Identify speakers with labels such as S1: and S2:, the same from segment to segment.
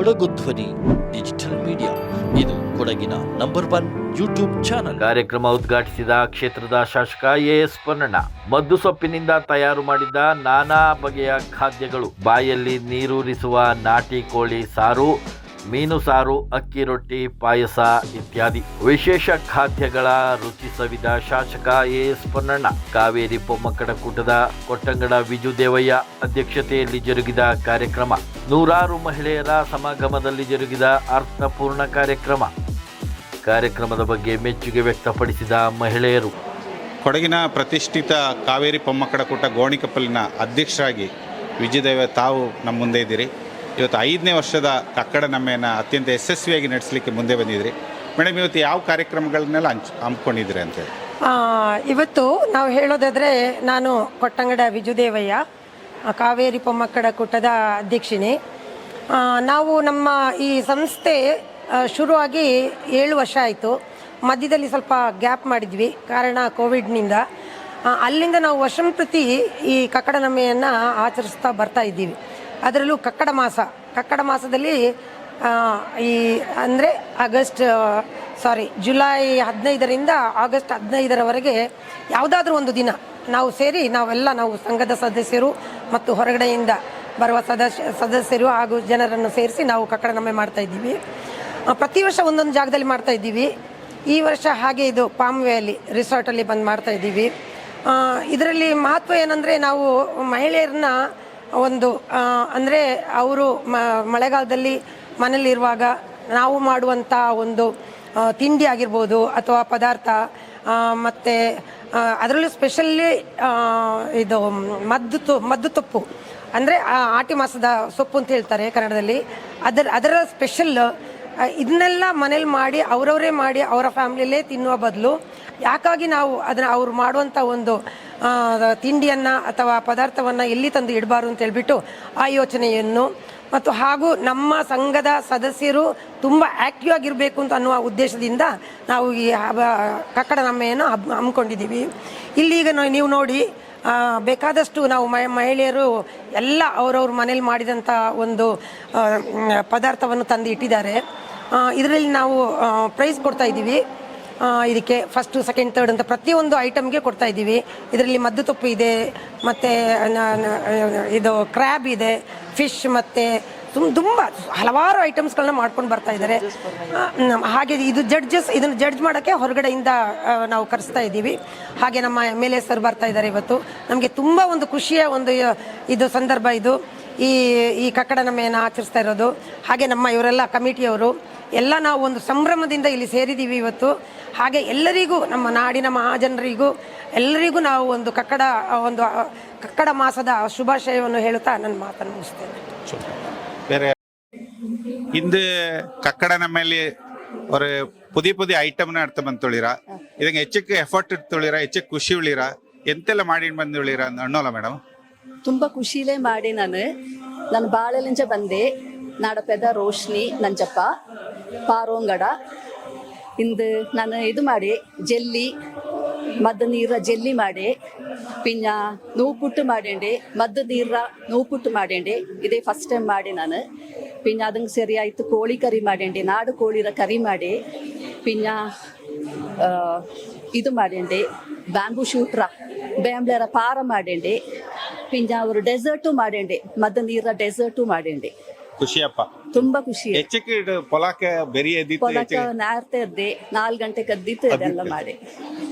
S1: ಕೊಡಗು ಧ್ವನಿ, digital media. ಇದು ಕೊಡಗಿನ ನಂಬರ್ ಒನ್ ಯೂಟ್ಯೂಬ್ ಚಾನಲ್.
S2: ಕಾರ್ಯಕ್ರಮ ಉದ್ಘಾಟಿಸಿದ ಕ್ಷೇತ್ರದ ಶಾಸಕ ಎಎಸ್ ಪೊನ್ನಣ್ಣ. ಮದ್ದು ಸೊಪ್ಪಿನಿಂದ ತಯಾರು ಮಾಡಿದ ನಾನಾ ಬಗೆಯ ಖಾದ್ಯಗಳು. ಬಾಯಲ್ಲಿ ನೀರೂರಿಸುವ ನಾಟಿ ಕೋಳಿ ಸಾರು ಮೀನು ಸಾರು, ಅಕ್ಕಿ ರೊಟ್ಟಿ, ಪಾಯಸ ಇತ್ಯಾದಿ ವಿಶೇಷ ಖಾದ್ಯಗಳ ರುಚಿ ಸವಿದ ಶಾಸಕ ಎಸ್ ಪೊನ್ನಣ್ಣ. ಕಾವೇರಿ ಪೊಮ್ಮಕ್ಕಡ ಕೂಟದ ಕೊಟ್ಟಂಗಡ ವಿಜು ದೇವಯ್ಯ ಅಧ್ಯಕ್ಷತೆಯಲ್ಲಿ ಜರುಗಿದ ಕಾರ್ಯಕ್ರಮ. ನೂರಾರು ಮಹಿಳೆಯರ ಸಮಾಗಮದಲ್ಲಿ ಜರುಗಿದ ಅರ್ಥಪೂರ್ಣ ಕಾರ್ಯಕ್ರಮ. ಕಾರ್ಯಕ್ರಮದ ಬಗ್ಗೆ ಮೆಚ್ಚುಗೆ ವ್ಯಕ್ತಪಡಿಸಿದ ಮಹಿಳೆಯರು.
S3: ಕೊಡಗಿನ ಪ್ರತಿಷ್ಠಿತ ಕಾವೇರಿ ಪೊಮ್ಮಕ್ಕಡ ಕೂಟ ಗೋಣಿಕಪ್ಪಲಿನ ಅಧ್ಯಕ್ಷರಾಗಿ ವಿಜಯದೇವ ತಾವು ನಮ್ಮ ಮುಂದೆ ಇದ್ದೀರಿ. ಇವತ್ತು ಐದನೇ ವರ್ಷದ ಕಕ್ಕಡ ನಮ್ಮೆಯನ್ನು ಅತ್ಯಂತ ಯಶಸ್ವಿಯಾಗಿ ನಡೆಸಲಿಕ್ಕೆ ಮುಂದೆ ಬಂದಿದ್ರಿ. ಮೇಡಮ್ ಇವತ್ತು ಯಾವ ಕಾರ್ಯಕ್ರಮಗಳನ್ನೆಲ್ಲ ಹಂಚ್ ಹಮ್ಮಿಕೊಂಡಿದ್ರಿ ಅಂತೇಳಿ
S4: ಇವತ್ತು ನಾವು ಹೇಳೋದಾದರೆ ನಾನು ಕೊಟ್ಟಂಗಡ ವಿಜುದೇವಯ್ಯ ಕಾವೇರಿ ಪೊಮ್ಮಕ್ಕಡ ಕೂಟದ ಅಧ್ಯಕ್ಷಿಣಿ. ನಾವು ನಮ್ಮ ಈ ಸಂಸ್ಥೆ ಶುರುವಾಗಿ ಏಳು ವರ್ಷ ಆಯಿತು. ಮಧ್ಯದಲ್ಲಿ ಸ್ವಲ್ಪ ಗ್ಯಾಪ್ ಮಾಡಿದ್ವಿ, ಕಾರಣ ಕೋವಿಡ್ನಿಂದ. ಅಲ್ಲಿಂದ ನಾವು ವರ್ಷಂಪ್ರತಿ ಈ ಕಕ್ಕಡ ನಮ್ಮೆಯನ್ನು ಆಚರಿಸ್ತಾ ಬರ್ತಾ ಇದ್ದೀವಿ. ಅದರಲ್ಲೂ ಕಕ್ಕಡ ಮಾಸ. ಕಕ್ಕಡ ಮಾಸದಲ್ಲಿ ಈ, ಅಂದರೆ ಆಗಸ್ಟ್ ಸಾರಿ ಜುಲೈ ಹದಿನೈದರಿಂದ ಆಗಸ್ಟ್ ಹದಿನೈದರವರೆಗೆ ಯಾವುದಾದ್ರೂ ಒಂದು ದಿನ ನಾವು ಸೇರಿ ನಾವೆಲ್ಲ ನಾವು ಸಂಘದ ಸದಸ್ಯರು ಮತ್ತು ಹೊರಗಡೆಯಿಂದ ಬರುವ ಸದಸ್ಯ ಸದಸ್ಯರು ಹಾಗೂ ಜನರನ್ನು ಸೇರಿಸಿ ನಾವು ಕಕ್ಕಡ ನಮ್ಮೆ ಮಾಡ್ತಾ ಇದ್ದೀವಿ. ಪ್ರತಿ ವರ್ಷ ಒಂದೊಂದು ಜಾಗದಲ್ಲಿ ಮಾಡ್ತಾ ಇದ್ದೀವಿ. ಈ ವರ್ಷ ಹಾಗೆ ಇದು ಪಾಮ್ ವ್ಯಾಲಿ ರಿಸಾರ್ಟಲ್ಲಿ ಬಂದು ಮಾಡ್ತಾ ಇದ್ದೀವಿ. ಇದರಲ್ಲಿ ಮಹತ್ವ ಏನಂದರೆ ನಾವು ಮಹಿಳೆಯರನ್ನ ಒಂದು ಅಂದರೆ ಅವರು ಮಳೆಗಾಲದಲ್ಲಿ ಮನೇಲಿರುವಾಗ ನಾವು ಮಾಡುವಂಥ ಒಂದು ತಿಂಡಿ ಆಗಿರ್ಬೋದು ಅಥವಾ ಪದಾರ್ಥ ಮತ್ತು ಅದರಲ್ಲೂ ಸ್ಪೆಷಲ್ಲಿ ಇದು ಮದ್ದು ತು, ಮದ್ದು ತೊಪ್ಪು. ಅಂದರೆ ಆಟಿ ಮಾಸದ ಸೊಪ್ಪು ಅಂತ ಹೇಳ್ತಾರೆ ಕನ್ನಡದಲ್ಲಿ. ಅದರ ಅದರ ಸ್ಪೆಷಲ್ ಇದನ್ನೆಲ್ಲ ಮನೇಲಿ ಮಾಡಿ, ಅವರವರೇ ಮಾಡಿ ಅವರ ಫ್ಯಾಮಿಲಿಯಲ್ಲೇ ತಿನ್ನುವ ಬದಲು, ಯಾಕಾಗಿ ನಾವು ಅದನ್ನು ಅವ್ರು ಮಾಡುವಂಥ ಒಂದು ತಿಂಡಿಯನ್ನು ಅಥವಾ ಪದಾರ್ಥವನ್ನು ಎಲ್ಲಿ ತಂದು ಇಡಬಾರ್ದು ಅಂತ ಹೇಳ್ಬಿಟ್ಟು ಆ ಯೋಚನೆಯನ್ನು ಮತ್ತು ಹಾಗೂ ನಮ್ಮ ಸಂಘದ ಸದಸ್ಯರು ತುಂಬ ಆ್ಯಕ್ಟಿವ್ ಆಗಿರಬೇಕು ಅಂತ ಅನ್ನುವ ಉದ್ದೇಶದಿಂದ ನಾವು ಈ ಹಬ್ಬ ಕಕ್ಕಡ ನಮ್ಮೆಯನ್ನು ಹಬ್, ಹಮ್ಮಿಕೊಂಡಿದ್ದೀವಿ. ಇಲ್ಲಿಗ ನೀವು ನೋಡಿ ಬೇಕಾದಷ್ಟು ನಾವು ಮಹಿಳೆಯರು ಎಲ್ಲ ಅವರವ್ರ ಮನೇಲಿ ಮಾಡಿದಂಥ ಒಂದು ಪದಾರ್ಥವನ್ನು ತಂದು ಇಟ್ಟಿದ್ದಾರೆ. ಇದರಲ್ಲಿ ನಾವು ಪ್ರೈಸ್ ಕೊಡ್ತಾ ಇದ್ದೀವಿ. ಇದಕ್ಕೆ ಫಸ್ಟು ಸೆಕೆಂಡ್ ತರ್ಡ್ ಅಂತ ಪ್ರತಿಯೊಂದು ಐಟಮ್ಗೆ ಕೊಡ್ತಾ ಇದ್ದೀವಿ. ಇದರಲ್ಲಿ ಮದ್ದು ತೊಪ್ಪು ಇದೆ, ಮತ್ತು ಇದು ಕ್ರ್ಯಾಬ್ ಇದೆ ಫಿಶ್ ಮತ್ತು ತುಂಬ ತುಂಬ ಹಲವಾರು ಐಟಮ್ಸ್ಗಳನ್ನ ಮಾಡ್ಕೊಂಡು ಬರ್ತಾ ಇದ್ದಾರೆ. ಹಾಗೆ ಇದು ಜಡ್ಜಸ್ ಇದನ್ನು ಜಡ್ಜ್ ಮಾಡೋಕ್ಕೆ ಹೊರಗಡೆಯಿಂದ ನಾವು ಕರೆಸ್ತಾ ಇದ್ದೀವಿ. ಹಾಗೆ ನಮ್ಮ ಎಂ ಎಲ್ ಎ ಸರ್ ಬರ್ತಾ ಇದ್ದಾರೆ ಇವತ್ತು. ನಮಗೆ ತುಂಬ ಒಂದು ಖುಷಿಯ ಒಂದು ಇದು ಸಂದರ್ಭ ಇದು. ಈ ಈ ಕಕ್ಕಡ ನಮ್ಮೆಯನ್ನು ಆಚರಿಸ್ತಾ ಇರೋದು. ಹಾಗೆ ನಮ್ಮ ಇವರೆಲ್ಲ ಕಮಿಟಿಯವರು ಎಲ್ಲ ನಾವು ಒಂದು ಸಂಭ್ರಮದಿಂದ ಇಲ್ಲಿ ಸೇರಿದ್ದೀವಿ ಇವತ್ತು. ಹಾಗೆ ಎಲ್ಲರಿಗೂ ನಮ್ಮ ನಾಡಿನ ಮಹಾಜನರಿಗೂ ಎಲ್ಲರಿಗೂ ನಾವು ಒಂದು ಕಕ್ಕಡ ಒಂದು ಕಕ್ಕಡ ಮಾಸದ ಶುಭಾಶಯವನ್ನು ಹೇಳುತ್ತಾ ನನ್ನ ಮಾತನ್ನು ಮುಗಿಸ್ತೇನೆ.
S3: ಇಂದು ಕಕ್ಕಡ ನಮ್ಮಲ್ಲಿ ஒரு ಪುದಿ ಪುದಿ ಐಟಮ್ನ ಅರ್ಥ ಬಂತೊಳಿರಾ? ಇದಕ್ಕೆ ಹೆಚ್ಚಕ್ಕೆ ಎಫರ್ಟ್ ಇಡ್ತೊಳಿರಾ ಹೆಚ್ಚಕ್ಕೆ ಖುಷಿ ಉಳಿರಾ? ಎಂತೆಲ್ಲ ಮಾಡಿ ಬಂದೊಳಿರಾ ಅನ್ನೋಲ್ಲ ಮೇಡಮ್
S5: ತುಂಬಾ ಖುಷಿಲೇ ಮಾಡಿ ನಾನು. ನಾನು ಬಾಳೆಲಿಂಚ ಬಂದೆ. ನಾಡಪೆದ ರೋಶ್ನಿ ನಂಜಪ್ಪ ಪಾರೋಂಗಡ ಇಂದು ನಾನು ಇದು ಮಾಡಿ ಜೆಲ್ಲಿ ಮದ್ದು ನೀರ ಜೆಲ್ಲಿ ಮಾಡಿ ಪಿನ್ನ ನೋವು ಪುಟ್ಟು ಮಾಡೇಂಡೆ ಮದ್ದು ನೀರ ನೋವು ಪುಟ್ಟು ಮಾಡೇಂಡೆ ಇದೇ ಫಸ್ಟ್ ಟೈಮ್ ಮಾಡಿ ನಾನು. ಪಿನ್ನ ಅದಂಗೆ ಸರಿ ಆಯಿತು ಕೋಳಿ ಕರಿ ಮಾಡೇಂಡೆ ನಾಡು ಕೋಳಿರ ಕರಿ ಮಾಡಿ ಪಿನ್ನ ಆ, ಇದು ಮಾಡೇಂಡೆ ಬ್ಯಾಂಬೂ ಶೂಟ್ರ ಬ್ಯಾಂಬ್ಲರ ಪಾರ ಮಾಡೇಂಡೆ ಪಿಂಜ ಅವರು ಡೆಸರ್ಟು ಮಾಡೇಂಡೆ ಮದ್ದು ನೀರ ಡೆಸರ್ಟು ಮಾಡೇಂಡೆ.
S3: ಖುಷಿಯಪ್ಪ.
S5: ತುಂಬಾ ಖುಷಿ.
S3: ಹೆಚ್ಚಕ್ಕೆ ಇಡು ಪೊಲಾಕ ಬೆರಿ ಎದ್ದಿತ್ತು
S5: ನಾರ್ತೆ ಎದ್ದೆ ನಾಲ್ಕು ಗಂಟೆ ಕದ್ದಿತ್ತು ಇದೆಲ್ಲ ಮಾಡಿ.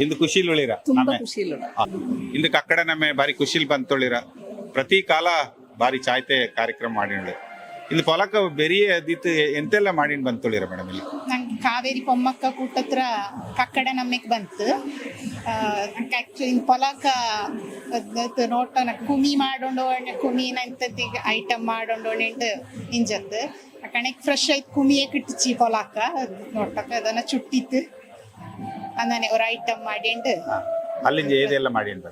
S3: ಇಂದು ಖುಷಿಲ್ ಉಳಿರ
S5: ತುಂಬಾ
S3: ನಮ್ಮೆ.
S5: ಖುಷಿ ಇಲ್ಲ
S3: ಆ, ಇಂದು ಕಕ್ಕಡ ನಮ್ಮೆ ಬಾರಿ ಖುಷಿಲ್ ಬಂತೊಳಿರ ಪ್ರತಿ ಕಾಲ ಬಾರಿ ಚಾಯ್ತೆ ಕಾರ್ಯಕ್ರಮ ಮಾಡಿ ಇಂದು ಪೊಲಕ ಬೆರಿಯ ಎದ್ದಿತ್ತು ಎಂತೆಲ್ಲ ಮಾಡಿ ಬಂತೊಳಿರ ಮೇಡಮ್ ಇಲ್ಲಿ?
S6: ನಂಗೆ ಕಾವೇರಿ ಪೊಮ್ಮಕ್ಕ ಕೂಟತ್ರ ಕಕ್ಕಡ ನಮ್ಮಕ್ಕೆ ಬಂತು. ಪೊಲಾಕ ಅದ್ನತ್ ನೋಟ ನಂಗೆ ಕುಮಿ ಮಾಡೋಂಡು ಕುಮಿ ಇಂಥದ್ದು ಐಟಮ್ ಮಾಡೋಂಡು ಎಂಟು ಇಂಜತ್ತು ಕಣಕ್ ಫ್ರೆಶ್ ಆಯ್ತು ಕುಮಿಯೇ ಕಿಟ್ಟಿಚಿ ಪೊಲಾಕ ನೋಟಕ್ಕೆ ಅದನ್ನ ಚುಟ್ಟಿತ್ತು. ಅಂದನೆ ಅವ್ರ ಐಟಮ್ ಮಾಡಿ ಎಂಟು.
S3: ಅಲ್ಲಿಂದ ಏದೆಲ್ಲ ಮಾಡಿ ಅಂತ?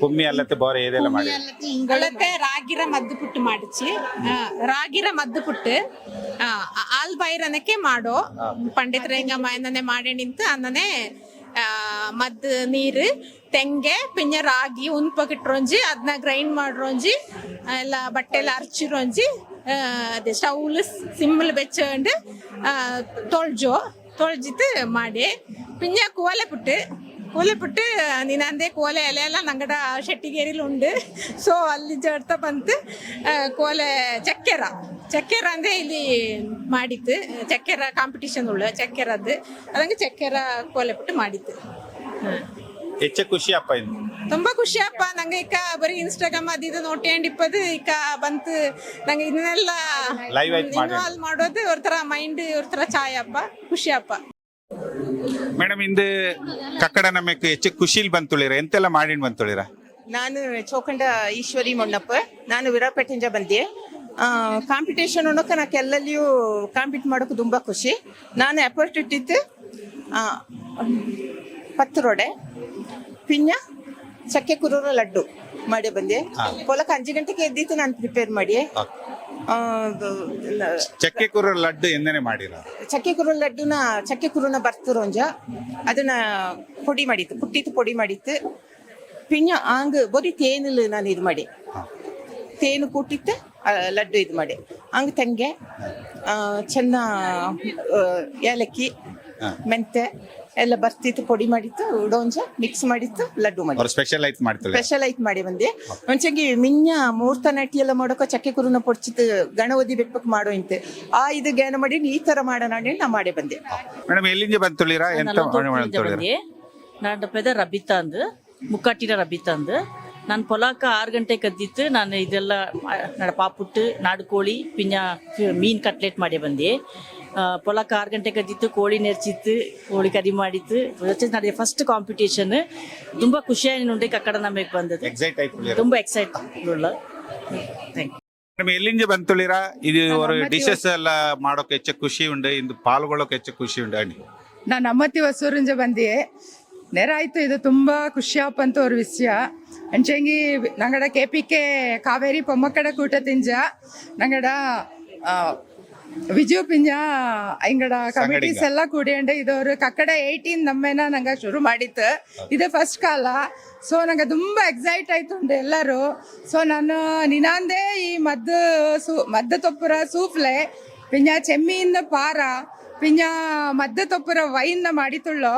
S3: ಕುಮ್ಮಿ ಅಲ್ಲತ್ತೆ ಬೋರೆ ಏದೆಲ್ಲ ಮಾಡಿ?
S7: ಅಲ್ಲತ್ತೆ ರಾಗಿರ ಮದ್ದು ಪುಟ್ಟು ಮಾಡಿಚಿ. ರಾಗಿರ ಮದ್ದು ಪುಟ್ಟು ಆಲ್ ಬೈರನಕ್ಕೆ ಮಾಡೋ. ಪಂಡಿತ್ ಹಿಂಗ ಮೈನನೆ ಮಾಡಿ ನಿಂತು ಅನ್ನನೆ ಆ, ಮದ್ದು ನೀರು ತೆಂಗೆ ಪಿಂಜ ರಾಗಿ ಉನ್ಪಕಿಟ್ರೊಂಜಿ ಅದನ್ನ ಗ್ರೈಂಡ್ ಮಾಡ್ರೊಂಜಿ ಎಲ್ಲ ಬಟ್ಟೆಲ್ಲ ಅರ್ಚಿರೊಂಜಿ ಅದೇ ಸ್ಟೌಲ್ ಸಿಮ್ಮಲ್ ಬೆಚ್ಚಂಡು ತೊಳ್ಜು ತೊಳ್ಜಿತ್ತು ಮಾಡಿ ಪಿಂಜ ಕೋಲೆ ಪುಟ್ಟು ಕೋಲೆ ಪುಟ್ಟು ನೀನಂದೇ ಕೋಲೆ ಎಲೆ ಎಲ್ಲ ನಂಗಡ ಶೆಟ್ಟಿಗೇರಿಲಿ ಉಂಡು ಸೊ ಅಲ್ಲಿ ಜಡ್ತ ಬಂತು ಆ, ಕೋಲೆ ಚಕ್ಕೆರ ಚಕ್ಕೆರ ಅಂದ್ರೆ ಇಲ್ಲಿ ಮಾಡಿತ್ತು ಚಕ್ಕೆರ ಕಾಂಪಿಟಿಷನ್ ಉಳ್ಳು ಚಕ್ಕೆರದ್ದು ಅದಂಗೆ ಚಕ್ಕೆರ ಕೋಲೆ ಪುಟ್ಟು ಮಾಡಿತ್ತು
S3: ಹೆಚ್ಚ ಖುಷಿ ಅಪ್ಪ ಇದು.
S7: ತುಂಬಾ ಖುಷಿ ಅಪ್ಪ. ನಂಗೆ ಈಗ ಬರೀ ಇನ್ಸ್ಟಾಗ್ರಾಮ್ ಅದು ಇದು ನೋಡ್ಕೊಂಡಿಪ್ಪದು ಈಗ ಬಂತು. ನಂಗೆ ಇದನ್ನೆಲ್ಲ
S3: ಲೈವ್ ಆಯ್ತು ಮಾಡಿ.
S7: ಇನ್ವಾಲ್ವ್ ಮಾಡೋದು ಇವ್ರ ತರ ಮೈಂಡ್ ಇವ್ರ ತರ ಛಾಯ್ ಅಪ್ಪ. ಖುಷಿ ಅಪ್ಪ.
S3: ಮೇಡಮ್ ಇಂದು ಕಕ್ಕಡ ನಮಗೆ ಹೆಚ್ಚು ಖುಷಿಲ್ ಬಂತುಳಿರ? ಎಂತೆಲ್ಲ ಮಾಡಿಂಡ್ ಬಂತುಳಿರ?
S8: ನಾನು ಚೋಕಂಡ ಈಶ್ವರಿ ಮೊಣ್ಣಪ್ಪ. ನಾನು ವಿರಾಪೇಟೆಯಿಂದ ಬಂದೆ. ಕಾಂಪಿಟೇಷನ್ ಅನ್ನೋಕೆ ನಾ ಎಲ್ಲಲ್ಲಿಯೂ ಕಾಂಪೀಟ್ ಮಾಡೋಕೆ ತುಂಬ ಖುಷಿ. ನಾನು ಎಫರ್ಟ್ ಇಟ್ಟಿದ್ದು ಪತ್ತರೊಡೆ ಪಿಂಜ ಚಕ್ಕೆ ಕುರೂರ ಲಡ್ಡು ಮಾಡಿ ಬಂದೆ. ಪೊಲಕ್ಕೆ ಅಂಜು ಗಂಟೆಗೆ ಎದ್ದಿತ್ತು ನಾನು ಪ್ರಿಪೇರ್ ಮಾಡಿ
S3: ಚಕ್ಕೆ ಕುರು ಲಡ್ಡು ಎಂದನೆ ಮಾಡಿರ?
S8: ಚಕ್ಕೆ ಕುರು ಲಡ್ಡುನ ಚಕ್ಕೆ ಕುರುನ ಬರ್ತುರೋಂಜ ಅದನ್ನ ಪೊಡಿ ಮಾಡಿತ್ತು ಪುಟ್ಟಿತ್ತು ಪುಡಿ ಮಾಡಿತ್ತು. ಪಿಂಜ ಆಂಗ್ ಬರೀ ತೇನಲ್ಲಿ ನಾನು ಇದು ಮಾಡಿ. ತೇನು ಕೂಟಿತ್ತು ಲಡ್ಡು ಇದು ಮಾಡಿ. ಹಂಗೆ ತಂಗೆ ಚೆನ್ನ ಏಲಕ್ಕಿ ಮೆಂತೆ ಎಲ್ಲ ಬರ್ತಿತ್ತು ಪುಡಿ ಮಾಡಿತ್ತು ಡೋಂಜ ಮಿಕ್ಸ್ ಮಾಡಿತ್ತು ಲಡ್ಡು ಮಾಡಿ
S3: ಸ್ಪೆಷಲ್ ಐತ್ ಮಾಡ್ತಾರೆ
S8: ಸ್ಪೆಷಲ್ ಐತ್ ಮಾಡಿ ಬಂದಿ ಒಂಚಂಗಿ ಮಿನ್ಯ ಮೂರ್ತ ನಾಟಿ ಎಲ್ಲ ಮಾಡೋಕ ಚಕ್ಕೆ ಕುರುನ ಪೊಡ್ಚಿತ್ತು ಗಣವದಿ ಬೆಪ್ಪಕ್ ಮಾಡೋ ಇಂತೆ. ಆ ಇದು ಗ್ಯಾನ ಮಾಡಿ ಈ ತರ ಮಾಡೋಣ ನಾ ಮಾಡಿ ಬಂದೆ.
S3: ಮೇಡಮ್ ಎಲ್ಲಿಂದ ಬಂತುಳಿರಾ ಎಂತ
S9: ನಾನು ಪೆದ ರಬಿತಾ ಅಂದು ಮುಕ್ಕಾಟಿನ ಅಂದು. ನಾನು ಪೊಲಾಕ ಆರು ಗಂಟೆ ಕದ್ದಿತ್ತು. ನಾನು ಇದೆಲ್ಲ ನಡ ಪಾಪುಟ್ಟು ನಾಡು ಕೋಳಿ ಪಿನ್ಯಾ ಮೀನು ಮೀನ್ ಕಟ್ಲೆಟ್ ಮಾಡಿ ಬಂದೆ. ಆ, ಪೊಲಾಕ ಆರು ಗಂಟೆ ಕದ್ದಿತ್ತು ಕೋಳಿ ನೆರ್ಚಿತ್ತು ಕೋಳಿ ಕರಿ ಮಾಡಿತ್ತು. ನಡೆಯ ಫಸ್ಟ್ ಕಾಂಪಿಟೇಷನ್ ತುಂಬ ಖುಷಿಯಾಗಿ ನೋಡಿ ಕಕ್ಕಡ ನಮಗೆ ಬಂದದ್ದು.
S3: ಎಕ್ಸೈಟ್ ಆಯ್ತು
S9: ತುಂಬ ಎಕ್ಸೈಟ್ ಉಳ್ಳ ಥ್ಯಾಂಕ್ ಯು
S3: ಮೇಡಮ್ ಎಲ್ಲಿಂದ ಬಂತುಳಿರಾ ಇದು ಡಿಶಸ್ ಎಲ್ಲ ಮಾಡೋಕೆ ಹೆಚ್ಚು ಖುಷಿ ಉಂಡು ಇಂದು ಪಾಲ್ಗೊಳ್ಳೋಕೆ ಹೆಚ್ಚು ಖುಷಿ ಉಂಡು ಅಣ್ಣಿ
S10: ನಾನು ಅಮ್ಮತ್ತಿ ಹೊಸೂರಿಂದ ಬಂದೆ ನೆರಾಯ್ತು ಇದು ತುಂಬ ಖುಷಿಯಾಪಂತ ಒಂದು ವಿಷಯ. ಅಂಚಂಗಿ ನಂಗಡ ಕೆ ಪಿ ಕೆ ಕಾವೇರಿ ಪೊಮ್ಮಕ್ಕಡ ಕೂಟ ತಿಂಜ. ನಂಗಡ ಆ, ವಿಜು ಪಿಂಜ ಹಿಂಗಡ ಕಮಿಟೀಸ್ ಎಲ್ಲ ಕೂಡಿಯಂಡು ಇದವರು ಕಕ್ಕಡ ಏಯ್ಟೀನ್ ನಮ್ಮೇನ ನಂಗೆ ಶುರು ಮಾಡಿತ್ತು. ಇದು ಫಸ್ಟ್ ಕಾಲ ಸೊ ನಂಗೆ ತುಂಬ ಎಕ್ಸೈಟ್ ಆಯ್ತುಂಡು ಎಲ್ಲರೂ. ಸೊ ನಾನು ನಿನಾಂದೇ ಈ ಮದ್ದು ಸೂ ಮದ್ದು ತೊಪ್ಪುರ ಸೂಫ್ಲೆ ಪಿಂಜ ಚೆಮ್ಮೀನ್ ಪಾರ ಪಿಂಜ ಮದ್ದು ತೊಪ್ಪುರ ವೈನ್ನ ಮಾಡಿತುಳ್ಳೋ.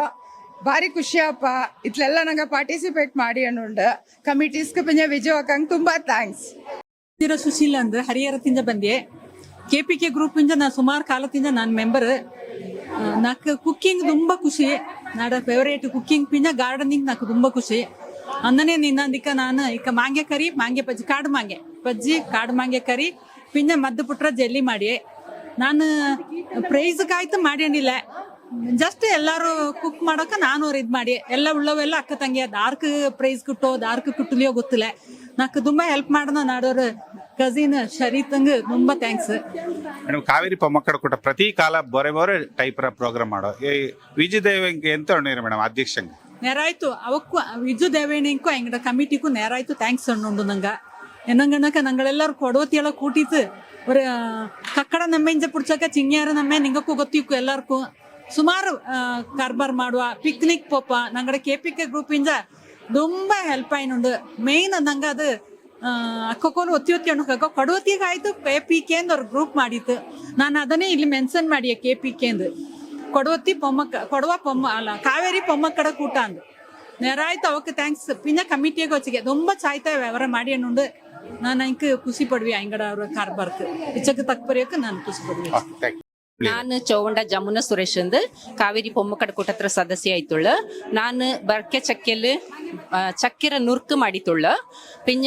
S10: ಭಾರಿ ಖುಷಿಯಪ್ಪ. ಇತ್ಲೆಲ್ಲ ನಂಗೆ ಪಾರ್ಟಿಸಿಪೇಟ್ ಮಾಡಿ ಅನ್ನುಂಡು ಕಮಿಟೀಸ್ಗೆ ಪಿಂಜ ವಿಜಯ್ ಅಕ್ಕಂಗೆ ತುಂಬ ಥ್ಯಾಂಕ್ಸ್
S11: ಸುಶೀಲ್ ಸುಶೀಲ ಅಂದ್ರೆ ಹರಿಹರದಿಂದ ಬಂದೆ ಕೆ ಪಿ ಕೆ ಗ್ರೂಪಿಂದ ನಾನು ಸುಮಾರು ಕಾಲದಿಂದ ನಾನು ಮೆಂಬರ್ నాకు ಕುಕ್ಕಿಂಗ್ ತುಂಬ ಖುಷಿ ನಾಡ ಫೇವರೇಟ್ ಕುಕ್ಕಿಂಗ್ ಪಿಂಜ ಗಾರ್ಡನಿಂಗ್ నాకు ತುಂಬ ಖುಷಿ ಅಂದನೆ ನಿನ್ನಂದಿಕ ನಾನು ಇಕ ಮಾಂಗೆ ಕರಿ ಮಾಂಗೆ ಪಜ್ಜಿ ಕಾಡು ಮಾಂಗೆ ಪಜ್ಜಿ ಕಾಡು ಮಾಂಗೆ ಕರಿ ಪಿಂಜ ಮದ್ದು ಪುಟ್ರ ಜಲ್ಲಿ ಮಾಡಿ ನಾನು ಪ್ರೈಸ್ಗಾಯ್ತು ಮಾಡ್ಯಣಿಲ್ಲ ಜಸ್ಟ್ ಎಲ್ಲಾರು ಕುಕ್ ಮಾಡೋಕೆ ನಾನು ಅವ್ರು ಇದು ಮಾಡಿ ಎಲ್ಲ ಉಳ್ಳವೆಲ್ಲ ಅಕ್ಕ ತಂಗಿ ದಾರ್ಕ್ ಪ್ರೈಸ್ ಕುಟ್ಟೋ ದಾರ್ಕ್ ಕುಟ್ಟಲಿಯೋ ಗೊತ್ತಿಲ್ಲ ನಾಕ್ ತುಂಬಾ ಹೆಲ್ಪ್ ಮಾಡ್ದ ನಾಡೋರು ಕಸಿನ್ ಶರೀತಂಗ್ ತುಂಬಾ ಥ್ಯಾಂಕ್ಸ್
S3: ಮೇಡಮ್ ಕಾವೇರಿ ಪೊಮ್ಮಕ್ಕಳ ಕೂಟ ಪ್ರತಿ ಕಾಲ ಬೊರೆ ಬೊರೆ ಟೈಪ್ ಪ್ರೋಗ್ರಾಮ್ ಮಾಡೋ ಈ ವಿಜಯ ದೇವಂಗೆ ಎಂತ ಉಂಡಿರಿ ಮೇಡಮ್ ಅಧ್ಯಕ್ಷಂಗೆ
S11: ನೆರಾಯ್ತು ಅವಕ್ಕೂ ವಿಜು ದೇವೇಣಿಗೂ ಎಂಗಡ ಕಮಿಟಿಗೂ ನೆರಾಯ್ತು ಥ್ಯಾಂಕ್ಸ್ ಅನ್ನೊಂಡು ನಂಗೆ என்னங்கனாக்க நாங்களெல்லாரும் கொடவத்தியெல்லாம் கூட்டிட்டு ஒரு ಕಕ್ಕಡ நம்ம இஞ்ச பிடிச்சாக்க சிங்கார நம்ம நிங்கக்கு ಗೊತ್ತಿಕ್ಕು எல்லாருக்கும் ಸುಮಾರು ಕಾರ್ಬಾರ್ ಮಾಡುವ ಪಿಕ್ನಿಕ್ ಪೋಪ ನಂಗಡೆ ಕೆ ಪಿ ಕೆ ಗ್ರೂಪಿಂದ ತುಂಬ ಹೆಲ್ಪ್ ಆಯ್ನುಂಡು ಮೇಯ್ನ್ ನಂಗೆ ಅದು ಅಕ್ಕೋಕೋಲು ಒತ್ತಿ ಒತ್ತಿ ಅಣ್ಣ ಕೊಡವತಿಗೆ ಆಯ್ತು ಕೆ ಪಿ ಕೆ ಅಂದ್ ಅವ್ರು ಗ್ರೂಪ್ ಮಾಡಿತ್ತು ನಾನು ಅದನ್ನೇ ಇಲ್ಲಿ ಮೆನ್ಷನ್ ಮಾಡಿಯ ಕೆ ಪಿ ಕೆ ಅಂದು ಕೊಡವತ್ತಿ ಪೊಮ್ಮಕ್ಕ ಕೊಡವ ಪೊಮ್ಮ ಅಲ್ಲ ಕಾವೇರಿ ಪೊಮ್ಮಕ್ಕಡ ಕೂಟ ಅಂದು നേരായിട്ട് അവക്ക് താങ്ക്സ് പിന്നെ കമ്മിറ്റിയൊക്കെ വെച്ചിരിക്കുക ತುಂಬ ಚಾಯ್ತಾ ವ್ಯವಹಾರ ಮಾಡಿ ಅನ್ನುಂಡು ನಾನು ಅಂಕ ಖುಷಿ ಪಡ್ವಿ ಅಂಗಡ ಅವ್ರ ಕಾರ್ಬಾರ್ಕ್ ಇಚ್ಚಕ್ಕೆ ತಕ್ಪರ್ಯಕ್ಕೆ ನಾನು
S12: ಚೌವಂಡ ಜಮುನ ಸುರೇಶ್ ಅಂದ್ ಕಾವೇರಿ ಪೊಮ್ಮಕಡ ಕೂಟತ್ರ ಸದಸ್ಯ ಆಯ್ತುಳ್ಳ ನಾನು ಬರ್ಕೆ ಚಕ್ಕೆಲ್ ಚಕ್ಕೆರ ನುರ್ಕ್ ಮಾಡಿತುಳ್ಳ ಪಿಂಜ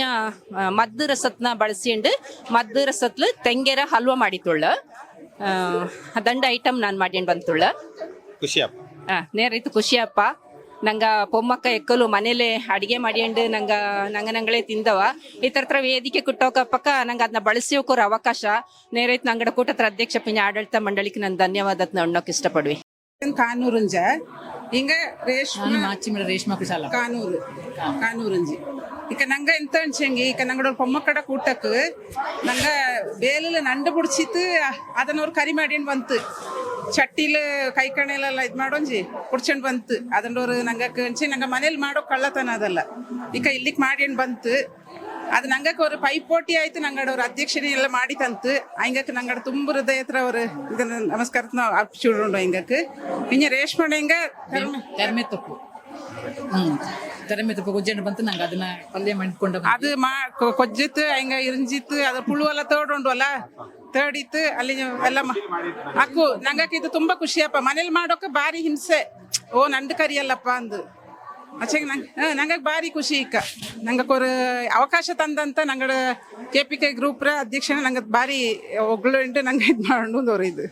S12: ಮದ್ದು ರಸತ್ನ ಬಳಸಿಂಡು ಮದ್ದು ರಸತ್ಲು ತೆಂಗೆರ ಹಲ್ವಾ ಮಾಡಿತುಳ್ಳ ದಂಡ ಐಟಮ್ ನಾನು ಮಾಡ್ಯಂಡ್ ಬಂತುಳ್ಳ
S3: ಖುಷಿಯಪ್ಪ
S12: ಆ, ನೇರೈತು ಖುಷಿಯಪ್ಪ ನಂಗೆ ಪೊಮ್ಮಕ್ಕ ಎಕ್ಕಲು ಮನೇಲೆ ಅಡಿಗೆ ಮಾಡಿಂಡು ನಂಗೆ ನಂಗ ನಂಗಳೇ ತಿಂದವ. ಈ ತರ ವೇದಿಕೆ ಕುಟ್ಟೋಕ ಪಕ್ಕ ನಂಗೆ ಅದನ್ನ ಬಳಸಿಕೋರ ಅವಕಾಶ. ನೇರೈತ್ ನಂಗಡ ಕೂಟತ್ರ ಅಧ್ಯಕ್ಷ ಪಿಂಜ ಆಡಳಿತ ಮಂಡಳಿಗೆ ನನ್ ಧನ್ಯವಾದ ಅನ್ನೋಕೆ ಇಷ್ಟಪಡ್ವಿ.
S8: ಕಾನೂರುಂಜ ಹಿಂಗ ರೇಷ್ಮೆ
S11: ರೇಷ್ಮೆ
S8: ಕಾನೂರು. ಕಾನೂರುಂಜಿ ಈಗ ನಂಗ ಎಂತ ಅನ್ಸಂಗಿ? ಈಗ ನಂಗಡ ಪೊಮ್ಮಕ್ಕಡ ಕೂಟಕ್ಕ ನಂಗ ಬೇಲ ನಂಡು ಬಿಡ್ಸಿತ್ತು ಅದನ್ನ ಅವ್ರು ಕರಿ ಮಾಡಿ ಬಂತು. ಚಟ್ಟಿಲಿ ಕೈ ಕಣ್ಣೆಲ್ಲ ಇದು ಮಾಡೋಂಜಿ ಕುಡ್ಚಂಡ್ ಬಂತು ಅದನ್ನೋರು ನಂಗೆ ಕಂಚಿ ನಂಗೆ ಮನೇಲಿ ಮಾಡೋ ಕಳ್ಳತನ ಅದಲ್ಲ ಈಗ ಇಲ್ಲಿಗೆ ಮಾಡ್ಯಂಡು ಬಂತು ಅದು ನಂಗಕ್ಕೆ ಅವರು ಪೈಪೋಟಿ ಆಯ್ತು ನಂಗಡ ಅವ್ರ ಅಧ್ಯಕ್ಷನೇ ಎಲ್ಲ ಮಾಡಿ ತಂತು ಹಂಗಕ್ಕೆ ನಂಗಡ ತುಂಬ ಹೃದಯ ಹತ್ರ ಅವರು ಇದನ್ನ ನಮಸ್ಕಾರ ನಾವು ಅಪ್ಪಿಸಿಡೋಣ ಹಿಂಗಕ್ಕೆ ಇನ್ನ ರೇಷ್ಮೆ ಹಿಂಗ
S13: ತೆರಮೆ ತಪ್ಪು ಹ್ಮ್ ತೆರಮೆ ತಪ್ಪು ಬಂತು ನಂಗೆ ಅದನ್ನ ಪಲ್ಯ ಮಾಡ್ಕೊಂಡು
S8: ಅದು ಮಾ ಕೊಜ್ಜಿತ್ತು ಹಂಗ ಇರಿಂಜಿತ್ತು ಅದ ಪುಳುವೆಲ್ಲ ತೋಡೊಂಡು ಅಲ್ಲ ತೋಡಿತ್ತು ಅಲ್ಲಿ ಎಲ್ಲ ಅಕ್ಕು ನಂಗಕ್ಕೆ ಇದು ತುಂಬಾ ಖುಷಿಯಪ್ಪ. ಮನೇಲಿ ಮಾಡೋಕೆ ಭಾರಿ ಹಿಂಸೆ. ಓ ನಂದು ಕರಿಯಲ್ಲಪ್ಪ ಅಂದು. ಅಚ್ಚಾಗ ನಂಗೆ ನಂಗೆ ಭಾರಿ ಖುಷಿ ಇಕ್ಕ ನಂಗೆ ಅವಕಾಶ ತಂದಂತ ನಂಗಡ ಕೆ ಪಿ ಕೆ ಗ್ರೂಪ್ರ ಅಧ್ಯಕ್ಷನ ನಂಗೆ ಭಾರಿ ಒಗ್ಳು ನಂಗೆ ಇದು ಮಾಡೋದು ಇದು.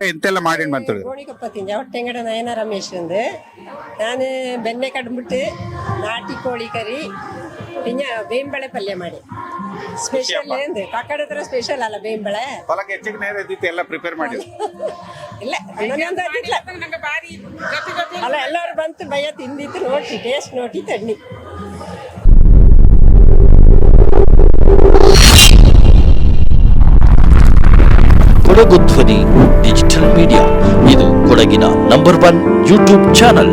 S3: ಎಂತೆಲ್ಲ ಮಾಡಿ ಬಂತು
S14: ಗೋಣಿಕೊಪ್ಪ ತಿಂಜ ಹೊಟ್ಟೆಂಗಡ ನಯನ ರಮೇಶ್ ಅಂದೆ. ನಾನು ಬೆಣ್ಣೆ ಕಡ್ಬಿಟ್ಟು ನಾಟಿ ಕೋಳಿ ಕರಿ ಬೇಂಬಳೆ ಪಲ್ಯ ಮಾಡಿ. ಸ್ಪೆಷಲ್ ಏನ್ರಿ? ಕಾಕಡೆ ತರ ಸ್ಪೆಷಲ್ ಅಲ್ಲ ಬೇಂಬಳೆ?
S3: ಪಲಕ್ ಹೆಚ್ಚಿಗೆ ನೇರ ಇದ್ದಿತ್ತು ಎಲ್ಲ ಪ್ರಿಪೇರ್ ಮಾಡಿ.
S14: ಇಲ್ಲ ಇನ್ನೊಂದು ಅಲ್ಲ ಎಲ್ಲರೂ ಬಂತು ಭಯ ತಿಂದಿತ್ತು ನೋಡಿ ಟೇಸ್ಟ್ ನೋಡಿ ತಣ್ಣಿ
S2: ಕೊಡಗು ಧ್ವನಿ ಡಿಜಿಟಲ್ ಮೀಡಿಯಾ ಇದು ಕೊಡಗಿನ ನಂಬರ್ ಒನ್ ಯೂಟ್ಯೂಬ್ ಚಾನಲ್